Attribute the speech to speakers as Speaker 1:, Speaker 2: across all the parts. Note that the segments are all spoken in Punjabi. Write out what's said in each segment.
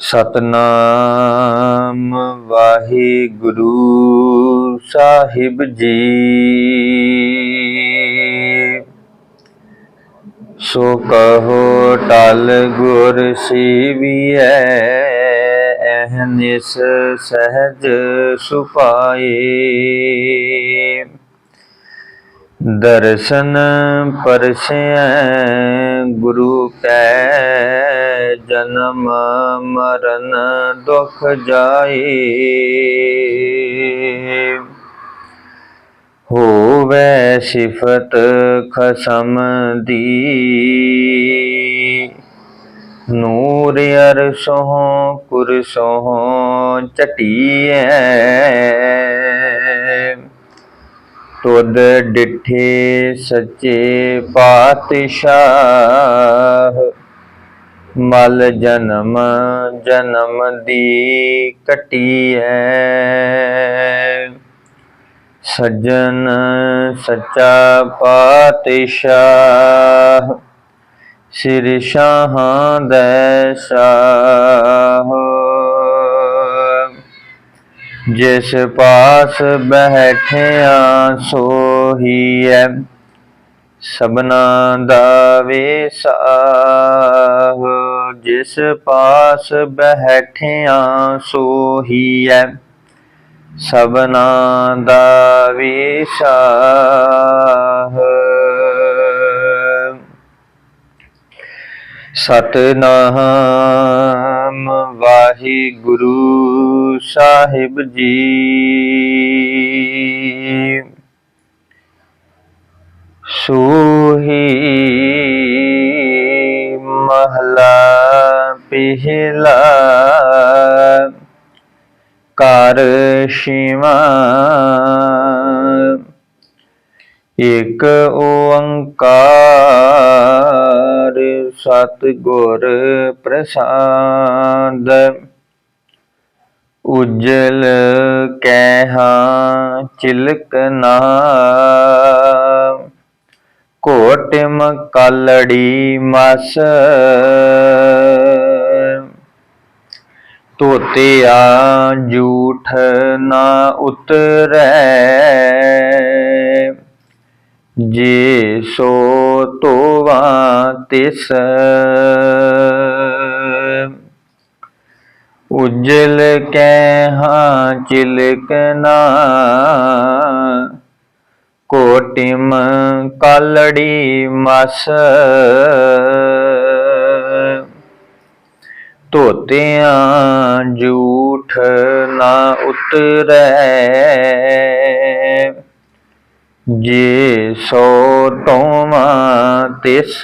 Speaker 1: ਸਤਨਾਮ ਵਾਹਿਗੁਰੂ ਸਾਹਿਬ ਜੀ। ਸੋ ਕਹੋ ਟਲ ਗੁਰ ਸੇਵੀਐ ਅਹਨਿਸ ਸਹਜ ਸੁਪਾਏ। ਦਰਸ਼ਨ ਪਰਸੈ ਗੁਰੂ ਕੈ ਜਨਮ ਮਰਨ ਦੁਖ ਜਾਈ। ਹੋਵੇ ਸਿਫਤ ਖਸਮ ਦੀ। ਨੂਰ ਅਰਸੋਂ ਕੁਰਸੋਂ ਚਟੀਐ ਤੁਧ ਡਿਠੇ ਸੱਚੇ ਪਾਤਸ਼ਾਹ। ਮਲ ਜਨਮ ਜਨਮ ਦੀ ਕਟੀਐ ਸੱਜਣ ਸੱਚਾ ਪਾਤਸ਼ਾਹ, ਸਿਰ ਸ਼ਾਹਾਂ ਦੇ ਸ਼ਾਹ। ਜਿਸ ਪਾਸ ਬੈਠਿਆ ਹੈ ਸਬਨਾ ਦਾ ਵਿਸਾਹ ਜਿਸ ਪਾਸ ਬੈਠਿਆ ਸੋਹੀਐ ਸਬਨਾ ਦਾ ਵਿਸਾਹ ਸਤਨਾਮ ਵਾਹਿਗੁਰੂ ਸਾਹਿਬ ਜੀ। ਸੋਹੀ ਮਹਲਾ ਪਹਿਲਾ ਕਰ ਸ਼ਿਵਾ ਇਕ ਓੰਕਾਰ ਸਤਿਗੁਰ ਪ੍ਰਸਾਦ ਉਜਲ ਕੈਹ ਚਿਲਕ ਨਾ। ਕੋਟਿਮ ਕਲੜੀ ਮਸ ਤੋਤਿਆ ਝੂਠ ਨਾ ਉਤਰੈ। ਜੇ ਸੋ ਤੋਵਾ ਤਿਸ। ਉਜਲ ਕਹਿਹਾ ਚਿਲਕਨਾ ਕੋਟਿਮ ਕਲੜੀ ਮਸ। ਤੋਤਿਆਂ ਝੂਠ ਨਾ ਉਤਰੈ। ਜੇ ਸੋ ਤੋਵਾ ਤਿਸ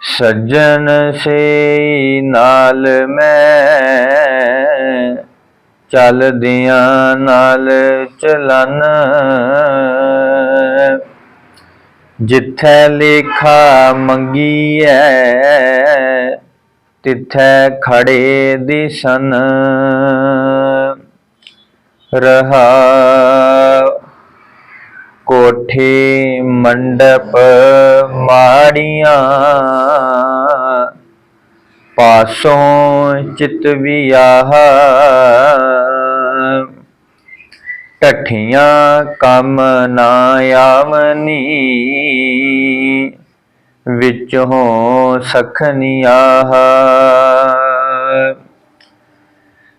Speaker 1: ਸੱਜਣ ਸੇ ਨਾਲ ਮੈਂ, ਚੱਲਦਿਆਂ ਨਾਲ ਚਲਨ ਜਿੱਥੈ ਲੇਖਾ ਮੰਗੀਐ ਤਿੱਥੈ ਖੜੇ ਦਿਸਨ। ਰਹਾ ਕੋਠੇ ਮੰਡਪ ਮਾੜੀਆਂ ਪਾਸੋਂ ਚਿਤ ਵਿਆਹ। ਟਠੀਆਂ ਕੰਮ ਨਾ ਆਵਨੀ। ਵਿੱਚੋਂ ਸਖਨੀਆਹ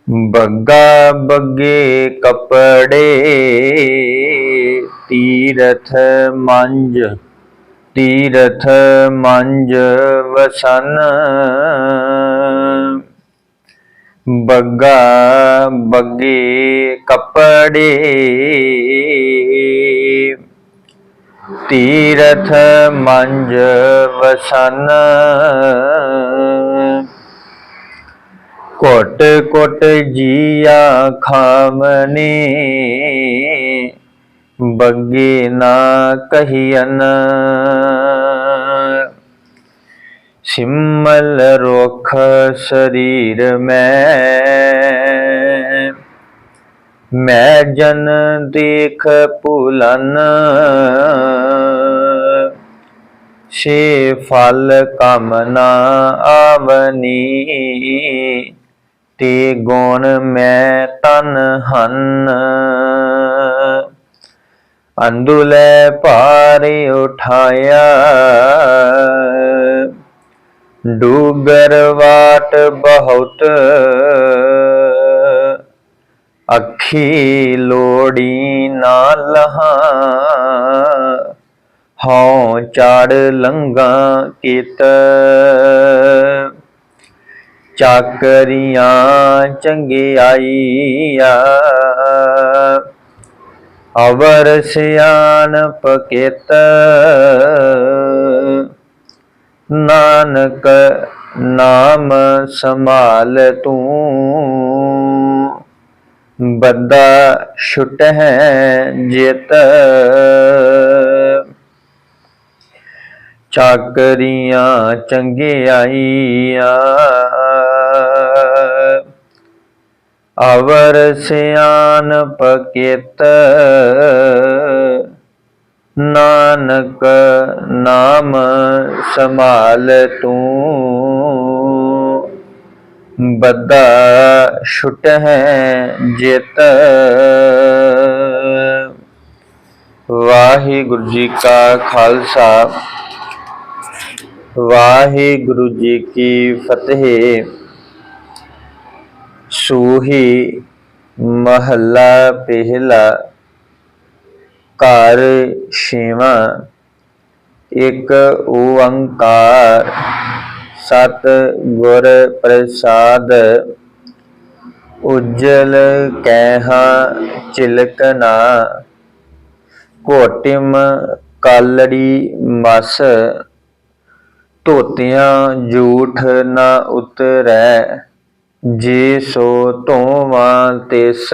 Speaker 1: ਬੱਗਾ ਬੱਗੇ ਕਪੜੇ ਤੀਰਥ ਮੰਜ ਤੀਰਥ ਮੰਜ ਵਸਨ। ਬੱਗਾ ਬੱਗੇ ਕਪੜੇ। ਤੀਰਥ ਮੰਜ ਵਸਨ। ਕੋਟ ਕੋਟ ਜੀਆ ਖਾਵਨੇ ਬੱਗੇ ਨਾ ਕਹੀਨ ਸਿਮਲ ਰੁਖ ਸਰੀਰ ਮੈਂ ਮੈਂ ਜਨ ਦੇਖ ਭੁਲਨ ਛੇ ਫਲ ਕਾਮਨਾ ਆਵਨੀ ਤੇ ਗੁਣ ਮੈਂ ਤਨ ਹਨ। ਅੰਦੁਲੇ ਭਾਰ ਉਠਾਇਆ ਡੂਗਰ ਵਾਟ ਬਹੁਤ। ਅੱਖੀ ਲੋੜੀ ਨਾ ਲਹਾ। ਹਉ ਚਾੜ ਲੰਗਾ ਕੀਤ। ਚਾਕਰੀਆਂ ਚੰਗਿਆਈਆ। ਅਵਰ ਸਿਆਣਪ ਕਿਤ। ਨਾਨਕ ਨਾਮ ਸੰਭਾਲ ਤੂੰ। ਬੱਦਾ ਛੁਟ ਹੈ ਜਿਤ। ਚਾਕਰੀਆਂ ਚੰਗਿਆਈਆ। ਅਵਰ ਸਿਆਨ ਪਕਿਤ ਨਾਨਕ ਨਾਮ ਸੰਭਾਲ ਤੂੰ। ਬੱਦਾ ਛੁਟ ਹੈ ਜਿਤ। ਵਾਹਿਗੁਰੂ ਜੀ ਕਾ ਖਾਲਸਾ। ਵਾਹਿਗੁਰੂ ਜੀ ਕੀ ਫਤਿਹ। ਸੂਹੀ ਮਹੱਲਾ ਪਹਿਲਾ ਘਰ ਛੇਵਾਂ, ਇੱਕ ਓੰਕਾਰ, ਸਤ ਗੁਰ ਪ੍ਰਸਾਦ, ਉਜਲ ਕਹਿਹਾ ਚਿਲਕਨਾ ਕੋਟਿਮ ਕਾਲੜੀ ਮਸ, ਧੋਤਿਆਂ ਝੂਠ ਨਾ ਉਤਰੈ, ਜੇ ਸੋ ਧੋਵਾਂ ਤਿਸ।